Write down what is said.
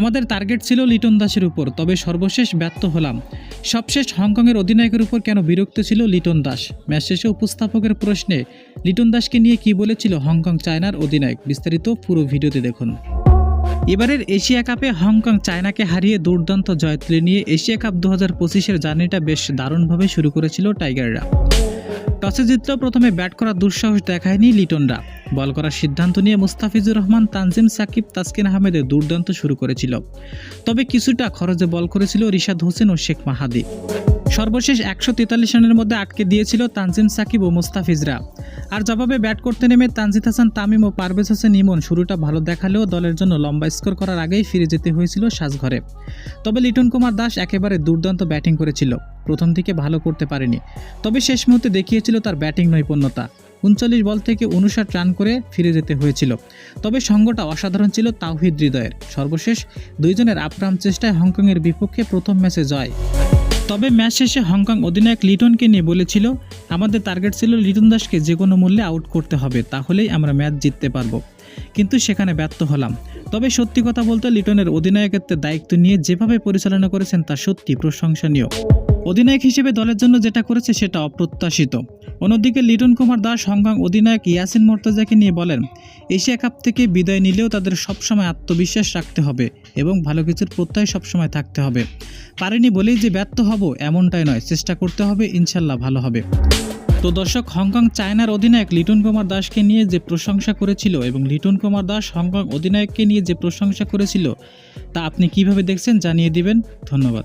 আমাদের টার্গেট ছিল লিটন দাসের উপর, তবে সর্বশেষ ব্যর্থ হলাম। সবশেষ হংকংয়ের অধিনায়কের উপর কেন বিরক্ত ছিল লিটন দাস? ম্যাচ শেষে উপস্থাপকের প্রশ্নে লিটন দাসকে নিয়ে কি বলেছিল হংকং চায়নার অধিনায়ক? বিস্তারিত পুরো ভিডিওতে দেখুন। এবারের এশিয়া কাপে হংকং চায়নাকে হারিয়ে দুর্দান্ত জয় তুলে নিয়ে এশিয়া কাপ দু হাজার পঁচিশের জার্নিটা বেশ দারুণভাবে শুরু করেছিল টাইগাররা। টসে জিতলেও প্রথমে ব্যাট করার দুঃসাহস দেখায়নি লিটনরা। বল করার সিদ্ধান্ত নিয়ে মুস্তাফিজুর রহমান, তানজিম সাকিব, তাসকিন আহমেদের দুর্দান্ত শুরু করেছিল। তবে কিছুটা খরচে বল করেছিল রিশাদ হোসেন ও শেখ মাহাদি। সর্বশেষ একশো তেতাল্লিশ রানের মধ্যে আটকে দিয়েছিল তানজিম সাকিব ও মুস্তাফিজরা। আর জবাবে ব্যাট করতে নেমে তানজিদ হাসান, তামিম ও পারভেজ হোসেন ইমন শুরুটা ভালো দেখালেও দলের জন্য লম্বা স্কোর করার আগেই ফিরে যেতে হয়েছিল সাজঘরে তবে লিটন কুমার দাস একেবারে দুর্দান্ত ব্যাটিং করেছিল। প্রথম দিকে ভালো করতে পারেনি, তবে শেষ মুহূর্তে দেখিয়েছিল তার ব্যাটিং নৈপুণ্যতা। উনচল্লিশ বল থেকে উনষাট রান করে ফিরে যেতে হয়েছিল। তবে সঙ্গটা অসাধারণ ছিল তাওহিদ হৃদয়ের। সর্বশেষ দুইজনের আপ্রাম চেষ্টায় হংকংয়ের বিপক্ষে প্রথম ম্যাচে জয়। তবে ম্যাচ শেষে হংকং অধিনায়ক লিটনকে নিয়ে বলেছিল, আমাদের টার্গেট ছিল লিটন দাসকে যে কোনো মূল্যে আউট করতে হবে, তাহলেই আমরা ম্যাচ জিততে পারব। কিন্তু সেখানে ব্যর্থ হলাম। তবে সত্যি কথা বলতে লিটনের অধিনায়কত্বের দায়িত্ব নিয়ে যেভাবে পরিচালনা করেছেন তা সত্যি প্রশংসনীয়। অধিনায়ক হিসেবে দলের জন্য যেটা করেছে সেটা অপ্রত্যাশিত। অন্যদিকে লিটন কুমার দাস, হংকং অধিনায়ক ইয়াসিন মোর্তাজাকে নিয়ে বলেন, এশিয়া কাপ থেকে বিদায় নিলেও তাদের সবসময় আত্মবিশ্বাস রাখতে হবে এবং ভালো কিছুর প্রত্যয় সবসময় থাকতে হবে। পারেনি বলেই যে ব্যর্থ হব এমনটাই নয়, চেষ্টা করতে হবে, ইনশাল্লাহ ভালো হবে। তো দর্শক, হংকং চায়নার অধিনায়ক লিটন কুমার দাসকে নিয়ে যে প্রশংসা করেছিল এবং লিটন কুমার দাস হংকং অধিনায়ককে নিয়ে যে প্রশংসা করেছিল, তা আপনি কীভাবে দেখছেন জানিয়ে দিবেন। ধন্যবাদ।